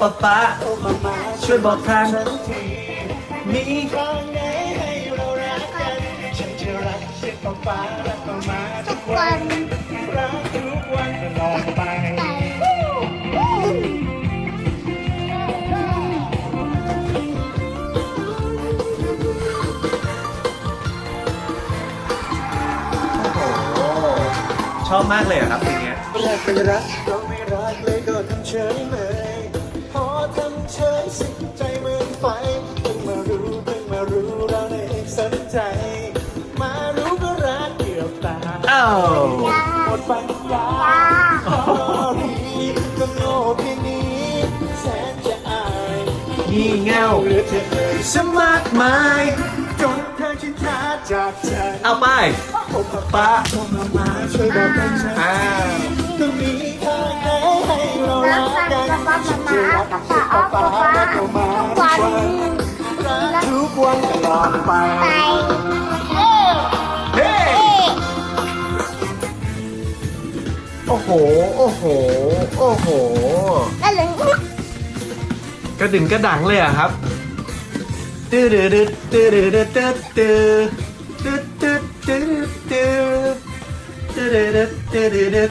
ป้าป้าโอ้มามาช่วยบอกทางฉันทีมีทางไหนให้เรารักกันฉันจะรักเช่นป้าป้ารักมามาทุกวันรักทุกวันตลอดไปโอ้ชอบมากเลยอะครับเพลงเนี้ยแรกไม่รักเราไม่รักเลยก็ทำเฉยเมย ใจ มารู้ก็รักเกือบตายอ้าวหมดปัญญาพอดีก็โง่เพียงนี้แสนจะอายงี่เง่าเหลือเธอเอ่ยสมากมายจนเธอชินชาจากใจเอาไปผมกับป้าผมมามาช่วยบอกกันฉันอ่าก็มีทางไหนให้เรารักกันฉันจะรักเช่น ทุกวันตลอดไปเฮ้โอ้โห โอ้โห โอ้โหแล้วเหกระดึงกระดังเลยอะครับตื้อดืดตื้อดืดตื้อตื้อตื้อตื้อตื้อตื้อตื้อดืดตื้อดืด